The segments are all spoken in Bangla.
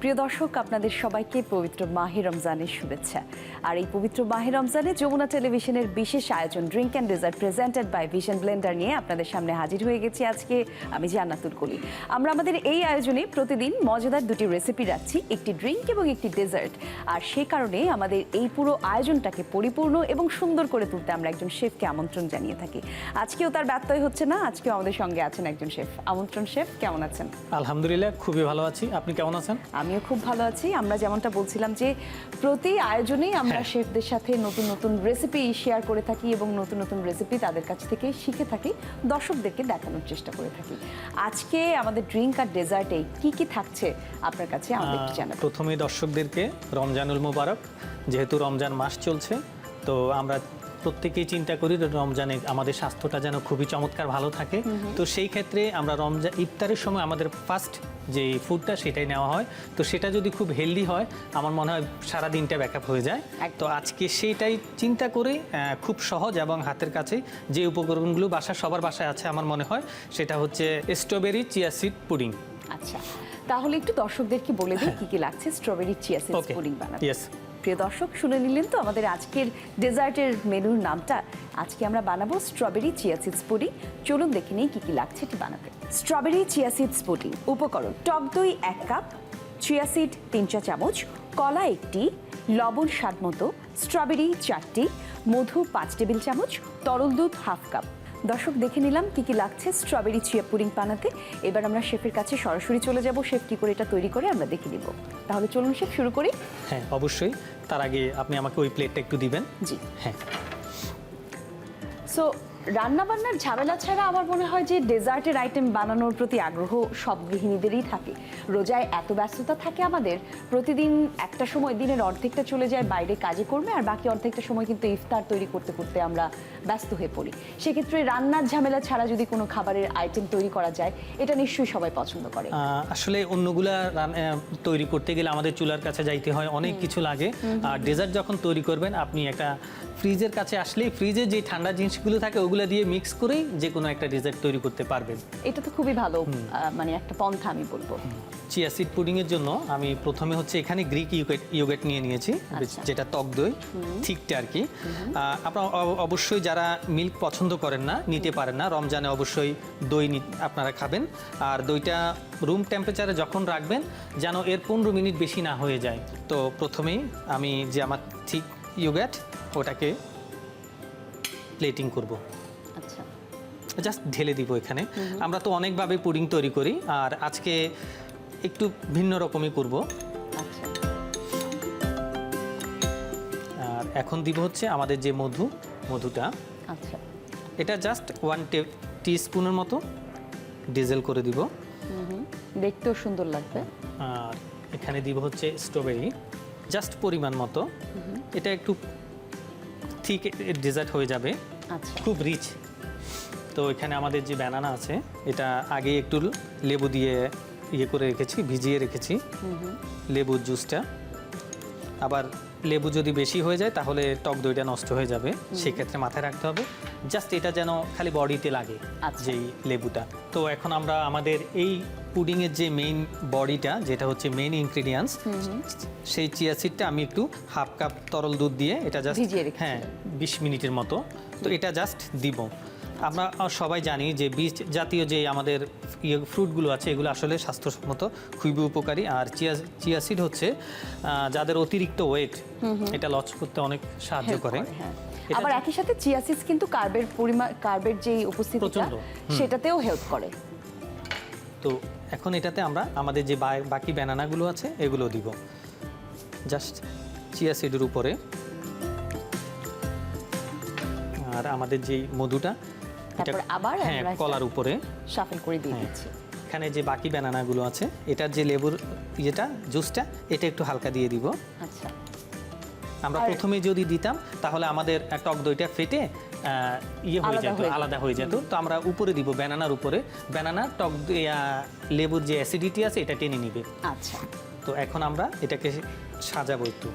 প্রিয় দর্শক আপনাদের সবাইকে পবিত্র মাহে রমজানের শুভেচ্ছা। আর এই পবিত্র মাহে রমজানে যমুনা টেলিভিশনের বিশেষ আয়োজন drink and dessert presented by Vision blender নিয়ে আপনাদের সামনে হাজির হয়ে গেছি আজকে আমি জান্নাতুল কলি। আমরা আমাদের এই আয়োজনে প্রতিদিন মজাদার দুটি রেসিপি রাখছি একটি ড্রিঙ্ক এবং একটি ডেজার্ট। আর সে কারণে আমাদের এই পুরো আয়োজনটাকে পরিপূর্ণ এবং সুন্দর করে তুলতে আমরা একজন শেফকে আমন্ত্রণ জানিয়ে থাকি। আজকেও তার ব্যত্যয় হচ্ছে না আজকেও আমাদের সঙ্গে আছেন একজন শেফ। আমন্ত্রণ শেফ কেমন আছেন? আলহামদুলিল্লাহ খুবই ভালো আছি। আপনি কেমন আছেন? আমিও খুব ভালো আছি। আমরা যেমনটা বলছিলাম যে প্রতি আয়োজনেই আমরা হ্যাঁ। শেফদের সাথে নতুন নতুন রেসিপি শেয়ার করে থাকি এবং নতুন নতুন রেসিপি তাদের কাছ থেকে শিখে থাকি দর্শকদেরকে দেখানোর চেষ্টা করে থাকি। আজকে আমাদের ড্রিঙ্ক আর ডেজার্টে কি কি থাকছে আপনার কাছে আমাদের একটু জানাবেন। প্রথমেই দর্শকদেরকে রমজানুল মোবারক যেহেতু রমজান মাস চলছে তো আমরা প্রত্যেকেই চিন্তা করি রমজানে আমাদের স্বাস্থ্যটা যেন খুবই চমৎকার ভালো থাকে। তো সেই ক্ষেত্রে আমরা রমজান ইফতারের সময় আমাদের ফার্স্ট যে ফুডটা সেটাই নেওয়া হয়। তো সেটা যদি খুব হেলদি হয় আমার মনে হয় সারা দিনটা ব্যাকআপ হয়ে যায়। তো আজকে সেইটাই চিন্তা করে খুব সহজ এবং হাতের কাছে যে উপকরণগুলো বাসা সবার বাসায় আছে আমার মনে হয় সেটা হচ্ছে স্ট্রবেরি চিয়া সিড পুডিং আচ্ছা তাহলে একটু দর্শকদেরকে বলে দিই কি কি লাগছে স্ট্রবেরি চিয়া ওকে পুডিং বানাতে। প্রিয় দর্শক, শুনে নিলেন তো আমাদের আজকের ডেজার্টের মেনুর নামটা। আজকে আমরা বানাবো স্ট্রবেরি চিয়া সিডস পুডিং চলুন দেখে নিই কী কী লাগছে এটি বানাতে। স্ট্রবেরি চিয়া সিডস পুডিং উপকরণ, টক দই এক কাপ, চিয়া সিড তিন চা চামচ, কলা একটি, লবণ স্বাদ মতো, স্ট্রবেরি চারটি, মধু পাঁচ টেবিল চামচ, তরল দুধ হাফ কাপ। দর্শক দেখে নিলাম কি কি লাগছে স্ট্রবেরি চিয়া পুডিং বানাতে এবার আমরা শেফের কাছে সরাসরি চলে যাব শেফ কি করে এটা তৈরি করে আমরা দেখে নিব। তাহলে চলুন শেফ শুরু করি। হ্যাঁ অবশ্যই। তার আগে আপনি আমাকে ওই প্লেটটা একটু দিবেন। জি। হ্যাঁ। সো রান্নাবান্নার ঝামেলা ছাড়া আমার মনে হয় যে ডেজার্টের আইটেম বানানোর প্রতি আগ্রহ সব গৃহিণীদেরই থাকে। রোজায় এত ব্যস্ততা থাকে আমাদের প্রতিদিন একটা সময় দিনের অর্ধেকটা চলে যায় বাইরে কাজে করবে আর বাকি অর্ধেকটা সময় কিন্তু ইফতার তৈরি করতে করতে আমরা ব্যস্ত হয়ে পড়ি। সেক্ষেত্রে রান্নার ঝামেলা ছাড়া যদি কোনো খাবারের আইটেম তৈরি করা যায় এটা নিশ্চয়ই সবাই পছন্দ করে। আসলে অন্যগুলা তৈরি করতে গেলে আমাদের চুলার কাছে যাইতে হয় অনেক কিছু লাগে। আর ডেজার্ট যখন তৈরি করবেন আপনি একটা ফ্রিজের কাছে আসলেই ফ্রিজে যে ঠান্ডা জিনিসগুলো থাকে ওগুলো দিয়ে মিক্স করেই যে কোনো একটা ডেজার্ট তৈরি করতে পারবেন। এটা তো খুবই ভালো মানে একটা পন্থা আমি বলব। চিয়া সিড পুডিংয়ের জন্য আমি প্রথমে হচ্ছে এখানে গ্রিক ইউগেট ইউগেট নিয়ে নিয়েছি আচ্ছা। যেটা টক দই ঠিকটা আর কি। আপনারা অবশ্যই যারা মিল্ক পছন্দ করেন না নিতে পারেন না রমজানে অবশ্যই দই নি- আপনারা খাবেন। আর দইটা রুম টেম্পারেচারে যখন রাখবেন যেন এর পনেরো মিনিট বেশি না হয়ে যায়। তো প্রথমেই আমি যে আমার ঠিক ইউগেট ওটাকে প্লেটিং করব। জাস্ট ঢেলে দিব এখানে। আমরা তো অনেকভাবে পুডিং তৈরি করি আর আজকে একটু ভিন্ন রকমই করব। আচ্ছা। আর এখন দিব হচ্ছে আমাদের যে মধু মধুটা। আচ্ছা। এটা জাস্ট ওয়ান টি স্পুনের মতো ডিজেল করে দিব। দেখতেও সুন্দর লাগবে। আর এখানে দিব হচ্ছে স্ট্রবেরি জাস্ট পরিমাণ মতো। এটা একটু ঠিক ডেজার্ট হয়ে যাবে। আচ্ছা। খুব রিচ তো এখানে আমাদের যে ব্যানানা আছে এটা আগে একটু লেবু দিয়ে ইয়ে করে রেখেছি ভিজিয়ে রেখেছি। লেবুর জুসটা আবার লেবু যদি বেশি হয়ে যায় তাহলে টক দইটা নষ্ট হয়ে যাবে। সেক্ষেত্রে মাথায় রাখতে হবে জাস্ট এটা যেন খালি বডিতে লাগে আচ্ছা। যেই লেবুটা। তো এখন আমরা আমাদের এই পুডিংয়ের যে মেইন বডিটা যেটা হচ্ছে মেইন ইনগ্রিডিয়েন্টস সেই চিয়া সিডটা আমি একটু হাফ কাপ তরল দুধ দিয়ে এটা জাস্ট হ্যাঁ বিশ মিনিটের মতো। তো এটা জাস্ট দিব। আমরা সবাই জানি যে বীজ জাতীয় যে আমাদের ইয়ে ফ্রুটগুলো আছে এগুলো আসলে স্বাস্থ্যসম্মত খুবই উপকারী। আর চিয়া চিয়াসিড হচ্ছে যাদের অতিরিক্ত ওয়েট এটা লস করতে অনেক সাহায্য করে। হ্যাঁ। আবার একই সাথে চিয়া সিডস কিন্তু কার্বের পরিমাণ কার্বের যে উপস্থিতিটা সেটাতেও হেল্প করে। তো এখন এটাতে আমরা আমাদের যে বাকি ব্যানানাগুলো আছে এগুলো দিব। জাস্ট চিয়া সিডের উপরে। আর আমাদের যেই মধুটা তারপর আবার হ্যাঁ কলার উপরে। শাফেল করে দিয়ে হ্যাঁ। দিচ্ছি। এখানে যে বাকি ব্যানানাগুলো আছে এটার যে লেবুর ইয়েটা জুসটা এটা একটু হালকা দিয়ে দিব। আচ্ছা। আমরা প্রথমে যদি দিতাম তাহলে আমাদের টক দইটা ফেটে ইয়ে হয়ে যেত আলাদা হয়ে যেত। তো আমরা উপরে দিব ব্যানানার উপরে। ব্যানানা টক লেবুর যে অ্যাসিডিটি আছে এটা টেনে নিবে। আচ্ছা। তো এখন আমরা এটাকে সাজাবো একটু।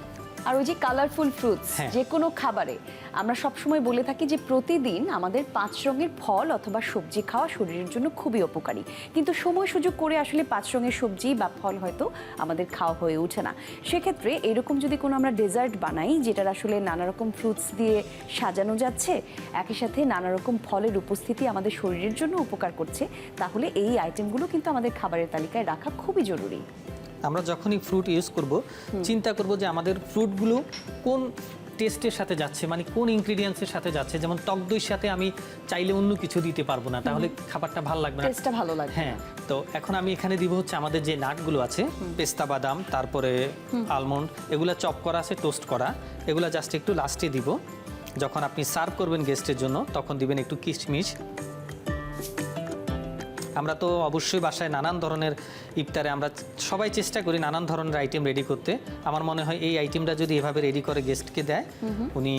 আর ওই যে কালারফুল ফ্রুটস। যে কোনো খাবারে আমরা সবসময় বলে থাকি যে প্রতিদিন আমাদের পাঁচ রঙের ফল অথবা সবজি খাওয়া শরীরের জন্য খুবই উপকারী। কিন্তু সময় সুযোগ করে আসলে পাঁচ রঙের সবজি বা ফল হয়তো আমাদের খাওয়া হয়ে ওঠে না। সেক্ষেত্রে এরকম যদি কোনো আমরা ডেজার্ট বানাই যেটার আসলে নানা রকম ফ্রুটস দিয়ে সাজানো যাচ্ছে একই সাথে নানা রকম ফলের উপস্থিতি আমাদের শরীরের জন্য উপকার করছে তাহলে এই আইটেমগুলো কিন্তু আমাদের খাবারের তালিকায় রাখা খুবই জরুরি। আমরা যখনই ফ্রুট ইউজ করব চিন্তা করব যে আমাদের ফ্রুটগুলো কোন টেস্টের সাথে যাচ্ছে মানে কোন ইনগ্রিডিয়েন্টসের সাথে যাচ্ছে। যেমন টক দইয়ের সাথে আমি চাইলে অন্য কিছু দিতে পারব না তাহলে খাবারটা ভালো লাগবে না। টেস্টটা ভালো লাগবে হ্যাঁ তো এখন আমি এখানে দিব হচ্ছে আমাদের যে নাটগুলো আছে পেস্তা বাদাম তারপরে আলমন্ড এগুলো চপ করা আছে টোস্ট করা। এগুলো জাস্ট একটু লাস্টে দিব। যখন আপনি সার্ভ করবেন গেস্টের জন্য তখন দিবেন একটু কিশমিশ আমরা তো অবশ্যই বাসায় নানান ধরনের ইফতারে আমরা সবাই চেষ্টা করি নানান ধরনের আইটেম রেডি করতে। আমার মনে হয় এই আইটেমটা যদি এভাবে রেডি করে গেস্টকে দেয় উনি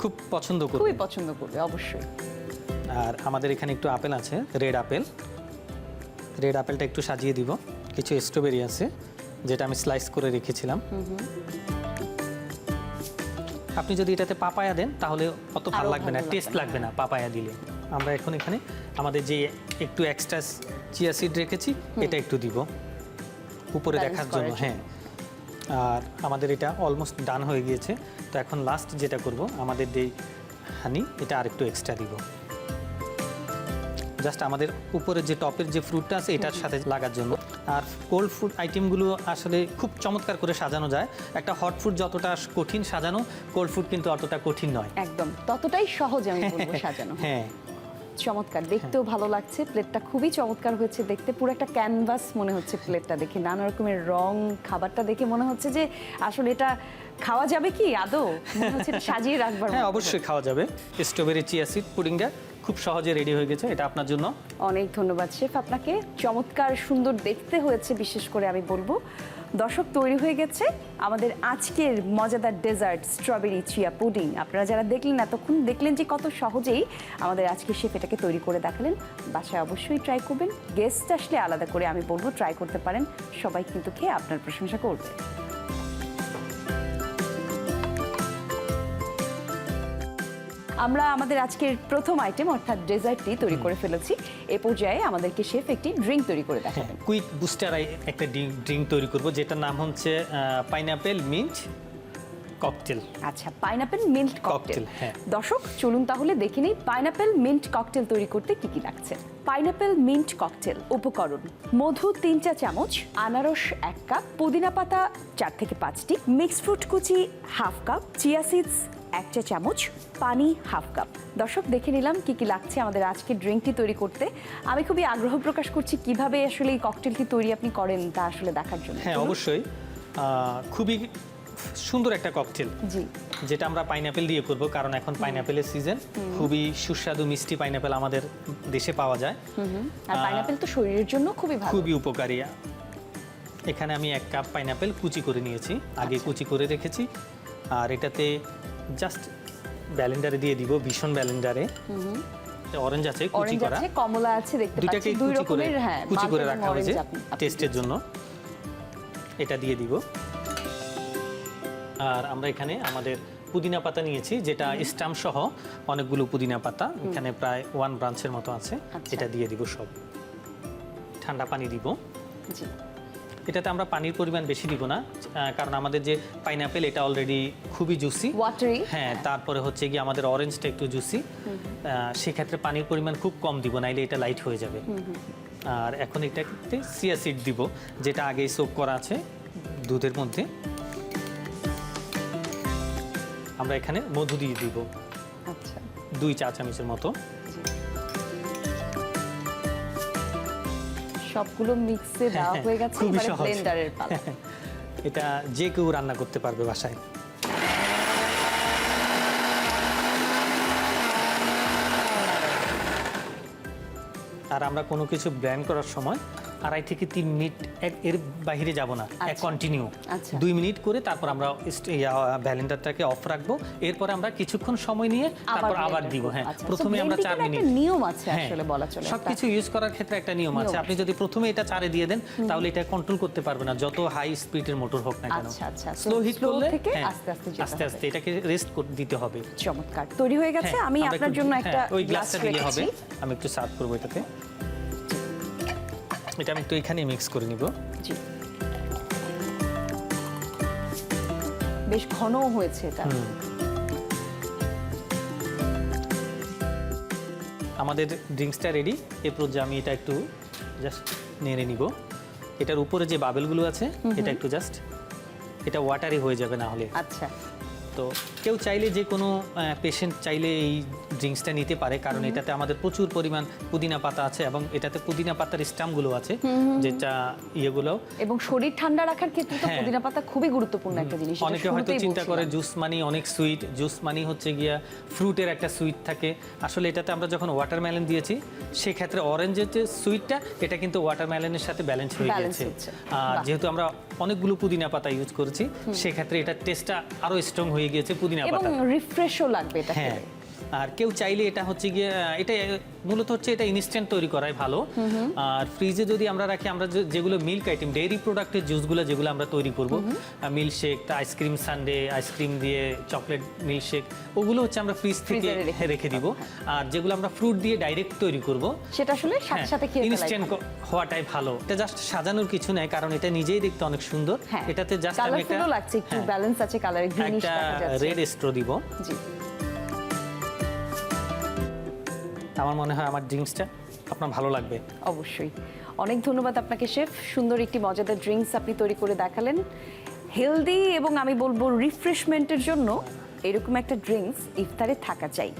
খুব পছন্দ করবেন খুবই পছন্দ করবে অবশ্যই। আর আমাদের এখানে একটু আপেল আছে রেড আপেল রেড আপেলটা একটু সাজিয়ে দিব কিছু স্ট্রবেরি আছে যেটা আমি স্লাইস করে রেখেছিলাম। আপনি যদি এটাতে পাপায়া দেন তাহলে অত ভালো লাগবে না টেস্ট লাগবে না পাপায়া দিলে। আমরা এখন এখানে আমাদের যে একটু এক্সট্রা চিয়া সিড রেখেছি এটা একটু দিব। উপরে দেখার জন্য। হ্যাঁ। আর আমাদের এটা অলমোস্ট ডান হয়ে গিয়েছে। তো এখন লাস্ট যেটা করব আমাদের যে হানি এটা আরেকটু এক্সট্রা দিব। জাস্ট আমাদের উপরে যে টপের যে ফ্রুটটা আছে এটার সাথে লাগার জন্য। আর কোল্ড ফুড আইটেমগুলো আসলে খুব চমৎকার করে সাজানো যায়। একটা হট ফুড যতটা কঠিন সাজানো কোল্ড ফুড কিন্তু অতটা কঠিন নয়। একদম ততটাই সহজ আমি বলব সাজানো। হ্যাঁ। চমৎকার দেখতেও ভালো লাগছে প্লেটটা খুবই চমৎকার হয়েছে দেখতে পুরো একটা ক্যানভাস মনে হচ্ছে প্লেটটা দেখে নানা রকমের রং খাবারটা দেখে মনে হচ্ছে যে আসলে এটা খাওয়া যাবে কি আদৌ? মনে হচ্ছে সাজিয়ে রাখবার হ্যাঁ অবশ্যই খাওয়া যাবে। স্ট্রবেরি চিয়া সিড পুডিংটা খুব সহজে রেডি হয়ে গেছে এটা আপনার জন্য। অনেক ধন্যবাদ শেফ আপনাকে চমৎকার সুন্দর দেখতে হয়েছে বিশেষ করে আমি বলব। দর্শক তৈরি হয়ে গেছে আমাদের আজকের মজাদার ডেজার্ট, স্ট্রবেরি, চিয়া পুডিং। আপনারা যারা দেখলেন এতক্ষণ দেখলেন যে কত সহজেই আমাদের আজকে শেফ এটাকে তৈরি করে দেখালেন, বাসায় অবশ্যই ট্রাই করবেন। গেস্ট আসলে আলাদা করে আমি বলব ট্রাই করতে পারেন। সবাই কিন্তু খেয়ে আপনার প্রশংসা করবে। আমরা আমাদের আজকের প্রথম আইটেম অর্থাৎ ডেজার্টটি তৈরি করে ফেলেছি। এ পর্যায়ে আমাদেরকে শেফ একটি ড্রিঙ্ক তৈরি করে দেখাবেন। কুইক বুস্টার একটা ড্রিঙ্ক তৈরি করব যেটার নাম হচ্ছে পাইনাপেল মিন্ট ককটেল আচ্ছা পাইনাপেল মিন্ট ককটেল হ্যাঁ। দর্শক চলুন তাহলে দেখে নিই পাইনাপেল মিন্ট ককটেল তৈরি করতে কি কি লাগছে। পাইনাপেল মিন্ট ককটেল উপকরণ মধু তিন চা চামচ আনারস এক কাপ পুদিনা পাতা চার থেকে পাঁচটি মিক্সড ফ্রুট কুচি হাফ কাপ চিয়া সিডস এক চা চামচ পানি হাফ কাপ। দর্শক দেখে নিলাম কি কি লাগছে আমাদের আজকে ড্রিঙ্কটি তৈরি করতে। আমি খুবই আগ্রহ প্রকাশ করছি কীভাবে আসলে এই ককটেলটি তৈরি আপনি করেন তা আসলে দেখার জন্য। হ্যাঁ অবশ্যই। খুবই সুন্দর একটা ককটেল। জি। যেটা আমরা পাইনাপেল দিয়ে করব কারণ এখন পাইনাপেলের সিজন। খুবই সুস্বাদু মিষ্টি পাইনাপেল আমাদের দেশে পাওয়া যায়। আর পাইনাপেল তো শরীরের জন্য খুবই ভালো। খুবই উপকারী। এখানে আমি এক কাপ পাইনাপেল কুচি করে নিয়েছি। আগে আচ্ছা। কুচি করে রেখেছি। আর এটাতে জাস্ট ব্যালেন্ডারে দিয়ে দিব ভীষণ ব্যালেন্ডারে। অরেঞ্জ আছে কুচি করা। কমলা আছে দেখতে পাচ্ছি। দুই কুচি করে রকমের হ্যাঁ কুচি করে রাখা হয়েছে টেস্টের জন্য। এটা দিয়ে দিব। আর আমরা এখানে আমাদের পুদিনা পাতা নিয়েছি যেটা স্টাম সহ অনেকগুলো পুদিনা পাতা। এখানে প্রায় ওয়ান ব্রাঞ্চের মতো আছে। আচ্ছা। এটা দিয়ে দিব সব। ঠান্ডা পানি দিব। জি। এটাতে আমরা পানির পরিমাণ বেশি দিব না কারণ আমাদের যে পাইনাপেল এটা অলরেডি খুবই জুসি ওয়াটারি হ্যাঁ তারপরে হচ্ছে গিয়ে আমাদের অরেঞ্জটা একটু জুসি সেক্ষেত্রে পানির পরিমাণ খুব কম দিব নাইলে এটা লাইট হয়ে যাবে। আর এখন এটাতে সিয়া সিড দিব যেটা আগেই সোপ করা আছে দুধের মধ্যে। আমরা এখানে মধু দিয়ে দিব। আচ্ছা। দুই চা চামচের মতো। সবগুলো মিক্সে দেওয়া হ্যাঁ, গেছে এবারে ব্লেন্ডারের পালা। এটা যে কেউ রান্না করতে পারবে বাসায়। আর আমরা কোনো কিছু ব্র্যান্ড করার সময় আড়াই থেকে তিন মিনিট এর বাইরে যাব না এক আচ্ছা। কন্টিনিউ আচ্ছা। দুই মিনিট করে তারপর আমরা ব্যালেন্ডারটাকে অফ রাখব। এরপরে আমরা কিছুক্ষণ সময় নিয়ে তারপর আবার দিব। হ্যাঁ। আচ্ছা, প্রথমে আমরা চার মিনিট। নিয়ম আছে হ্যাঁ, আসলে বলা চলে। সবকিছু ইউজ করার ক্ষেত্রে একটা নিয়ম আছে। আপনি যদি প্রথমে এটা চারে দিয়ে দেন তাহলে এটা কন্ট্রোল করতে পারবে না যত হাই স্পিডের মোটর হোক না কেন। আচ্ছা, আচ্ছা। স্লো হিট করলে হ্যাঁ, আস্তে আস্তে আস্তে আস্তে এটাকে রেস্ট দিতে হবে। চমৎকার। তৈরি হয়ে গেছে। হ্যাঁ, আমি আপনার জন্য একটা ওই গ্লাসটা দিলে হবে। আমি একটু সার্ভ করব এটাতে। এটা আমি একটু এখানে মিক্স করে নিব। জি। বেশ ঘনও হয়েছে এটা। আমাদের ড্রিঙ্কসটা রেডি এরপর যে আমি এটা একটু জাস্ট নেড়ে নিব। এটার উপরে যে বাবেলগুলো আছে এটা একটু জাস্ট এটা ওয়াটারি হয়ে যাবে না হলে। আচ্ছা। তো কেউ চাইলে যে কোনো পেশেন্ট চাইলে এই ড্রিঙ্কসটা নিতে পারে কারণ এটাতে আমাদের প্রচুর পরিমাণ পুদিনা পাতা আছে এবং এটাতে পুদিনা পাতার স্টামগুলো আছে যেটা ইয়েগুলো। এবং শরীর ঠান্ডা রাখার ক্ষেত্রে তো হ্যাঁ। পুদিনা পাতা খুবই গুরুত্বপূর্ণ একটা জিনিস অনেকে হয়তো চিন্তা করে জুস মানি অনেক সুইট জুস মানি হচ্ছে গিয়া ফ্রুটের একটা সুইট থাকে। আসলে এটাতে আমরা যখন ওয়াটারমেলন দিয়েছি সেক্ষেত্রে অরেঞ্জের যে সুইটটা এটা কিন্তু ওয়াটারমেলনের সাথে ব্যালেন্স হয়ে গেছে আর যেহেতু আমরা অনেকগুলো পুদিনা পাতা ইউজ করেছি সেক্ষেত্রে এটার টেস্টটা আরও স্ট্রং হয়ে গিয়েছে পুদিনা পাতা এবং রিফ্রেশও লাগবে এটা হ্যাঁ খেলে। আর কেউ চাইলে এটা হচ্ছে গিয়ে এটা মূলত হচ্ছে এটা ইনস্ট্যান্ট তৈরি করাই ভালো। আর ফ্রিজে যদি আমরা রাখি আমরা যেগুলো মিল্ক আইটেম ডেইরি প্রোডাক্টের জুসগুলো যেগুলো আমরা তৈরি করব milkshake ice cream sundae ice cream দিয়ে চকলেট মিল্কশেক ওগুলো হচ্ছে আমরা ফ্রিজ থেকে রেখে হ্যাঁ। দিব। আর যেগুলো আমরা ফ্রুট দিয়ে ডাইরেক্ট তৈরি করব সেটা আসলে সাথে সাথে খেয়ে ইনস্ট্যান্ট হওয়াটাই ভালো। এটা জাস্ট সাজানোর কিছু নাই কারণ এটা নিজেই দেখতে অনেক সুন্দর। হ্যাঁ। এটাতে জাস্ট আমি একটা লাগছে একটু হ্যাঁ, ব্যালেন্স আছে কালারে গ্রিনিশ একটা রেড স্ট্রো দিব। জি। আমার মনে হয় আমার ড্রিঙ্কসটা আপনার ভালো লাগবে। অবশ্যই। অনেক ধন্যবাদ আপনাকে, শেফ। সুন্দর একটি মজাদার ড্রিঙ্কস আপনি তৈরি করে দেখালেন। হেলদি এবং আমি বলব রিফ্রেশমেন্টের জন্য এরকম একটা ড্রিঙ্কস ইফতারে থাকা চাই।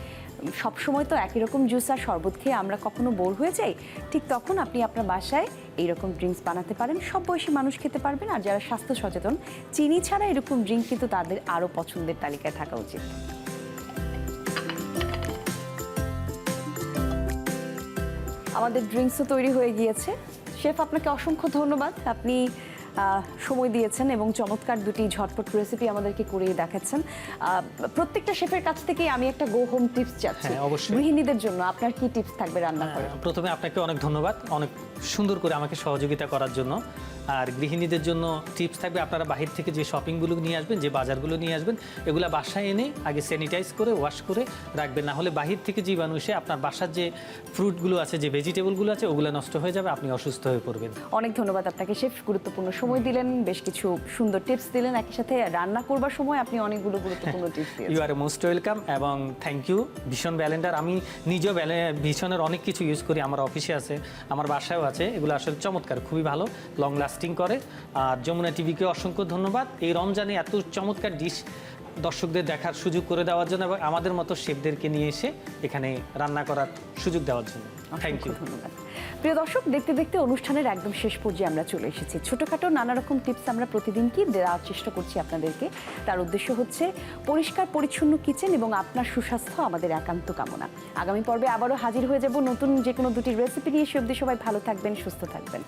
সবসময় তো একই রকম জুস আর শরবত খেয়ে আমরা কখনো বোর হয়ে যাই, ঠিক তখন আপনি আপনার বাসায় এইরকম ড্রিঙ্কস বানাতে পারেন। সব বয়সী মানুষ খেতে পারবেন আর যারা স্বাস্থ্য সচেতন, চিনি ছাড়া এরকম ড্রিঙ্ক কিন্তু তাদের আরও পছন্দের তালিকায় থাকা উচিত। আমাদের ড্রিঙ্কসও তৈরি হয়ে গিয়েছে। শেফ আপনাকে অসংখ্য ধন্যবাদ। আপনি সময় দিয়েছেন এবং চমৎকার দুটি ঝটপট রেসিপি আমাদেরকে করিয়ে দেখাচ্ছেন। প্রত্যেকটা শেফের কাছ থেকে আমি একটা গো হোম টিপস চাচ্ছি। হ্যাঁ, গৃহিণীদের জন্য আপনার কি টিপস থাকবে রান্না করে? প্রথমে আপনাকে অনেক ধন্যবাদ। অনেক সুন্দর করে আমাকে সহযোগিতা করার জন্য। আর গৃহিণীদের জন্য টিপস থাকবে আপনারা বাহির থেকে যে শপিংগুলো নিয়ে আসবেন যে বাজারগুলো নিয়ে আসবেন এগুলো বাসায় এনে আগে স্যানিটাইজ করে ওয়াশ করে রাখবেন। না হলে বাহির থেকে জীবাণু এসে আপনার বাসার যে ফ্রুটগুলো আছে যে ভেজিটেবলগুলো আছে ওগুলো নষ্ট হয়ে যাবে আপনি অসুস্থ হয়ে পড়বেন। অনেক ধন্যবাদ আপনাকে শেফ গুরুত্বপূর্ণ সময় দিলেন বেশ কিছু সুন্দর টিপস দিলেন। একই সাথে রান্না করবার সময় আপনি অনেকগুলো গুরুত্বপূর্ণ টিপস দিলেন ইউ আর মোস্ট ওয়েলকাম এবং থ্যাংক ইউ ভীষণ ব্যালেন্ডার। আমি নিজেও ভীষণের অনেক কিছু ইউজ করি আমার অফিসে আছে আমার বাসায়ও আছে, এগুলো আসলে চমৎকার, খুবই ভালো লং লাস্টিং করে। আর যমুনা টিভিকে অসংখ্য ধন্যবাদ। এই রমজানে এত চমৎকার ডিশ দর্শকদের দেখার সুযোগ করে দেওয়ার জন্য এবং আমাদের মতো শেফদেরকে নিয়ে এসে এখানে রান্না করার সুযোগ দেওয়ার জন্য। থ্যাংক ইউ ধন্যবাদ। প্রিয় দর্শক দেখতে দেখতে অনুষ্ঠানের একদম শেষ পর্যায়ে আমরা চলে এসেছি। ছোটখাটো নানা রকম টিপস আমরা প্রতিদিন কি দেওয়ার চেষ্টা করছি আপনাদেরকে? তার উদ্দেশ্য হচ্ছে পরিষ্কার পরিচ্ছন্ন কিচেন এবং আপনার সুস্বাস্থ্য আমাদের একান্ত কামনা। আগামী পর্বে আবারও হাজির হয়ে যাব নতুন যে কোনো দুটি রেসিপি নিয়ে। সে অবধি সবাই ভালো থাকবেন সুস্থ থাকবেন।